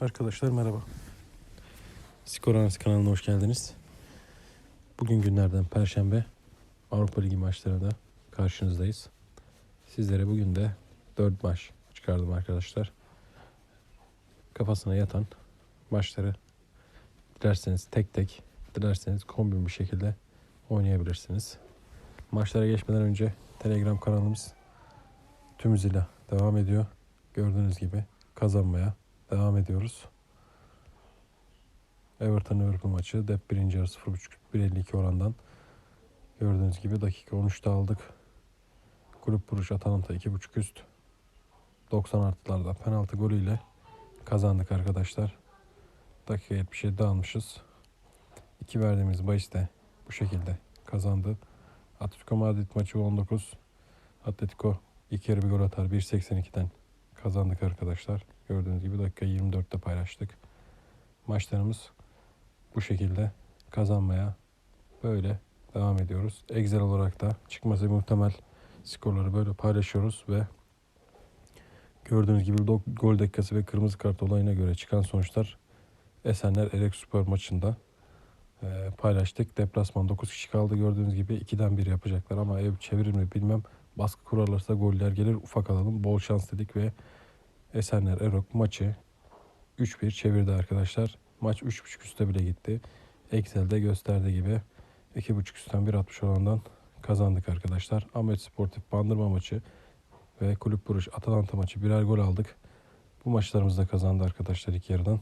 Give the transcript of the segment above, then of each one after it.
Arkadaşlar merhaba. Skor Analiz kanalına hoş geldiniz. Bugün günlerden Perşembe Avrupa Ligi maçlarında karşınızdayız. Sizlere bugün de 4 maç çıkardım arkadaşlar. Kafasına yatan maçları dilerseniz tek tek, dilerseniz kombin bir şekilde oynayabilirsiniz. Maçlara geçmeden önce Telegram kanalımız tüm hızıyla devam ediyor. Gördüğünüz gibi kazanmaya devam ediyoruz. Everton Liverpool maçı dep birinci yarı 0.5 1.52 orandan gördüğünüz gibi dakika 13'te aldık. Kulüp Buruş Atalanta 2.5 üst 90 artılarda penaltı golüyle kazandık arkadaşlar. Dakika 77'de almışız. İki verdiğimiz bahis de bu şekilde kazandı. Atletico Madrid maçı 19. Atletico ilk yarı bir gol atar 1.82'den kazandık arkadaşlar. Gördüğünüz gibi dakika 24'te paylaştık. Maçlarımız bu şekilde kazanmaya böyle devam ediyoruz. Excel olarak da çıkması muhtemel skorları böyle paylaşıyoruz ve gördüğünüz gibi gol dakikası ve kırmızı kart olayına göre çıkan sonuçlar Esenler Elek Spor maçında e, paylaştık. Deplasman 9 kişi kaldı gördüğünüz gibi 2'den 1 yapacaklar ama ev çevirir mi bilmem. Baskı kurarlarsa goller gelir ufak alalım bol şans dedik ve Esenler Erok maçı 3-1 çevirdi arkadaşlar. Maç 3.5 üste bile gitti. Excel'de gösterdiği gibi 2.5 üstten 1.60 orandan kazandık arkadaşlar. Ahmet Sportif Bandırma maçı ve Kulüp Buruş Atalanta maçı birer gol aldık. Bu maçlarımızda kazandı arkadaşlar ilk yarıdan.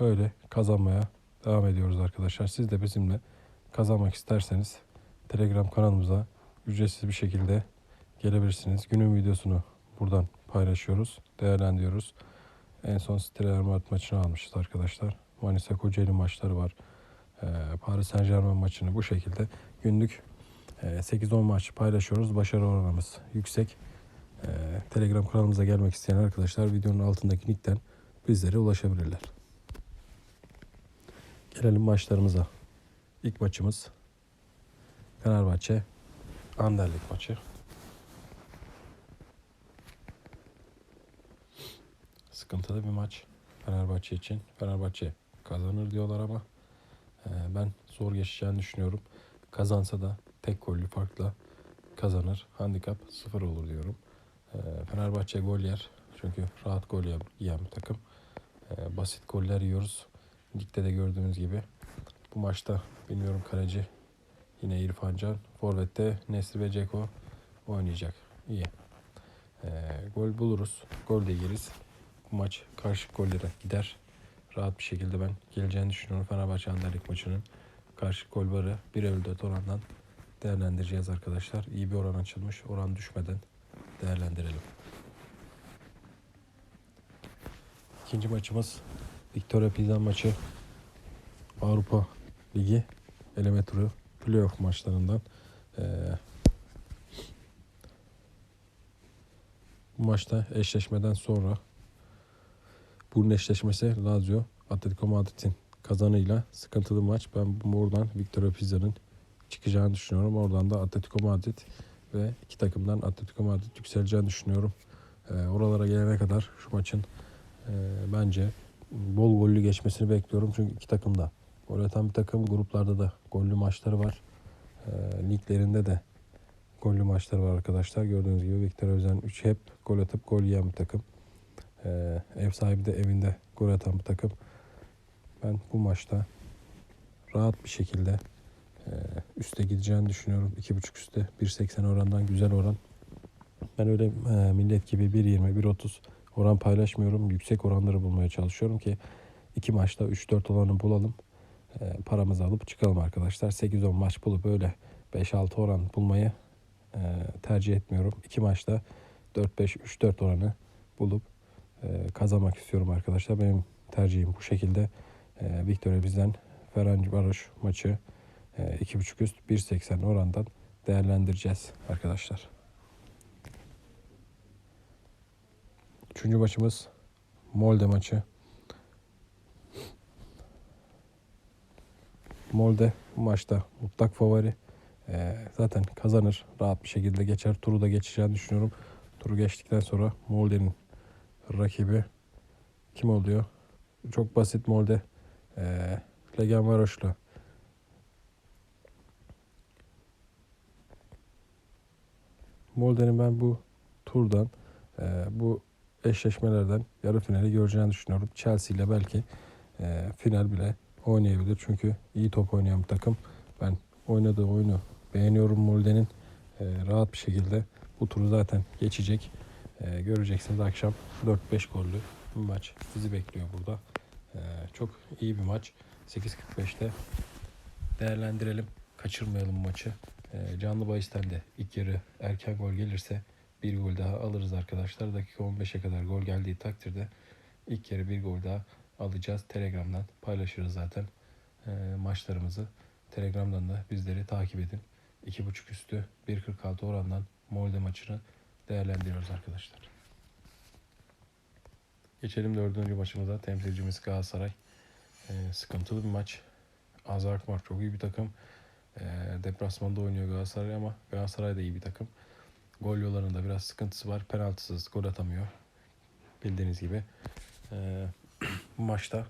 Böyle kazanmaya devam ediyoruz arkadaşlar. Siz de bizimle kazanmak isterseniz Telegram kanalımıza ücretsiz bir şekilde gelebilirsiniz. Günün videosunu buradan paylaşıyoruz, değerlendiriyoruz. En son Stereler Mart maçını almışız arkadaşlar. Manisa Kocaeli maçları var. Ee, Paris Saint Germain maçını bu şekilde günlük e, 8-10 maç paylaşıyoruz. Başarı oranımız yüksek. Ee, Telegram kanalımıza gelmek isteyen arkadaşlar videonun altındaki linkten bizlere ulaşabilirler. Gelelim maçlarımıza. İlk maçımız Fenerbahçe Anderlecht maçı. Sıkıntılı bir maç Fenerbahçe için. Fenerbahçe kazanır diyorlar ama e, ben zor geçeceğini düşünüyorum. Kazansa da tek gollü farkla kazanır. Handikap sıfır olur diyorum. E, Fenerbahçe gol yer. Çünkü rahat gol yiyen- bir takım. E, basit goller yiyoruz. Ligde de gördüğünüz gibi. Bu maçta bilmiyorum kaleci yine İrfan Can. Forvet'te Nesri ve Ceko oynayacak. İyi. Gol buluruz. Gol de yeriz maç karşı gollere gider. Rahat bir şekilde ben geleceğini düşünüyorum. Fenerbahçe Anderlecht maçının karşı gol varı 1.54 orandan değerlendireceğiz arkadaşlar. İyi bir oran açılmış. Oran düşmeden değerlendirelim. İkinci maçımız Victoria Pilsen maçı Avrupa Ligi eleme turu playoff maçlarından. Ee, bu maçta eşleşmeden sonra bunun eşleşmesi Lazio Atletico Madrid'in kazanıyla sıkıntılı maç. Ben buradan Victoria Pizza'nın çıkacağını düşünüyorum. Oradan da Atletico Madrid ve iki takımdan Atletico Madrid yükseleceğini düşünüyorum. Ee, oralara gelene kadar şu maçın e, bence bol gollü geçmesini bekliyorum. Çünkü iki takım da gol atan bir takım. Gruplarda da gollü maçları var. Ee, liglerinde de gollü maçları var arkadaşlar. Gördüğünüz gibi Victoria Pilsen 3 hep gol atıp gol yiyen bir takım. Ee, ev sahibi de evinde gol atan bir takım. Ben bu maçta rahat bir şekilde e, üste gideceğini düşünüyorum. 2.5 üstte 1.80 orandan güzel oran. Ben öyle e, millet gibi 1.20, 1.30 oran paylaşmıyorum. Yüksek oranları bulmaya çalışıyorum ki iki maçta 3-4 oranı bulalım. E, paramızı alıp çıkalım arkadaşlar. 8-10 maç bulup böyle 5-6 oran bulmayı tercih etmiyorum. İki maçta 4-5, 3-4 oranı bulup kazanmak istiyorum arkadaşlar. Benim tercihim bu şekilde. E, Victoria bizden Ferenc Varoş maçı e, 2.5 üst 1.80 orandan değerlendireceğiz arkadaşlar. Üçüncü maçımız Molde maçı. Molde bu maçta mutlak favori. E, zaten kazanır. Rahat bir şekilde geçer. Turu da geçeceğini düşünüyorum. Turu geçtikten sonra Molde'nin rakibi kim oluyor? Çok basit molde. Ee, Legen Varoş'la Molde'nin ben bu turdan e, bu eşleşmelerden yarı finali göreceğini düşünüyorum. Chelsea ile belki e, final bile oynayabilir. Çünkü iyi top oynayan bir takım. Ben oynadığı oyunu beğeniyorum Molde'nin. E, rahat bir şekilde bu turu zaten geçecek. E, göreceksiniz akşam 4-5 gollü bir maç bizi bekliyor burada. E, çok iyi bir maç. 8.45'te değerlendirelim. Kaçırmayalım maçı. E, canlı bahisten de ilk yarı erken gol gelirse bir gol daha alırız arkadaşlar. Dakika 15'e kadar gol geldiği takdirde ilk yarı bir gol daha alacağız. Telegram'dan paylaşırız zaten maçlarımızı. Telegram'dan da bizleri takip edin. 2.5 üstü 1.46 orandan Molde maçını değerlendiriyoruz arkadaşlar. Geçelim dördüncü maçımıza. Temsilcimiz Galatasaray. E, sıkıntılı bir maç. Azar var çok iyi bir takım. E, deplasmanda oynuyor Galatasaray ama Galatasaray da iyi bir takım. Gol yollarında biraz sıkıntısı var. Penaltısız gol atamıyor. Bildiğiniz gibi. E, bu maçta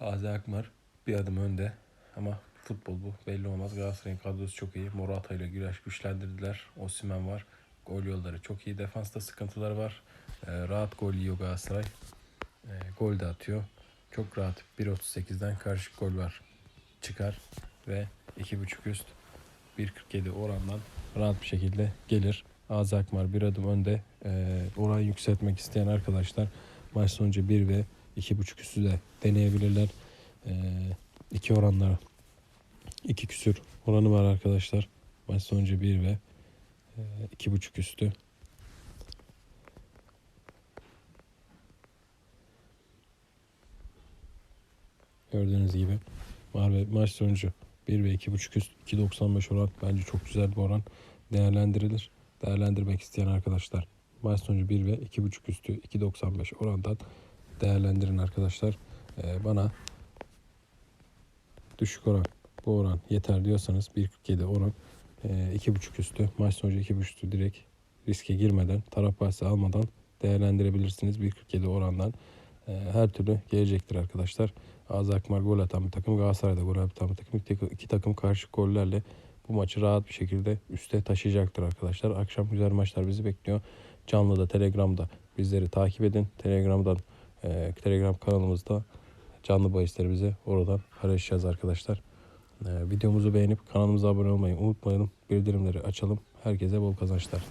Azi Akmar bir adım önde ama futbol bu belli olmaz. Galatasaray'ın kadrosu çok iyi. Morata ile güreş güçlendirdiler. Osimhen var. Gol yolları çok iyi. Defansta sıkıntıları var. E, rahat gol yiyor Galatasaray. E, gol de atıyor. Çok rahat 1.38'den karşı gol var. Çıkar ve 2.5 üst 1.47 orandan rahat bir şekilde gelir. Azi Akmar bir adım önde. E, oran yükseltmek isteyen arkadaşlar maç sonucu 1 ve 2.5 üstü de deneyebilirler. E, iki oranlar 2 küsür oranı var arkadaşlar. Maç sonucu 1 ve e, 2.5 üstü. Gördüğünüz gibi var ve maç sonucu 1 ve 2.5 üst 2.95 oran bence çok güzel bir oran değerlendirilir. Değerlendirmek isteyen arkadaşlar maç sonucu 1 ve 2.5 üstü 2.95 orandan değerlendirin arkadaşlar. Ee, bana düşük oran bu oran yeter diyorsanız 1.47 oran e, 2.5 üstü maç sonucu 2.5 üstü direkt riske girmeden taraf bahsi almadan değerlendirebilirsiniz 1.47 orandan. E, her türlü gelecektir arkadaşlar. Ağzı Akmar gol atan bir takım. Galatasaray'da gol atan bir takım. İki, iki takım karşı gollerle bu maçı rahat bir şekilde üste taşıyacaktır arkadaşlar. Akşam güzel maçlar bizi bekliyor. Canlı da Telegram'da bizleri takip edin. Telegram'dan e, Telegram kanalımızda canlı bahislerimizi oradan paylaşacağız arkadaşlar. E, videomuzu beğenip kanalımıza abone olmayı unutmayalım. Bildirimleri açalım. Herkese bol kazançlar.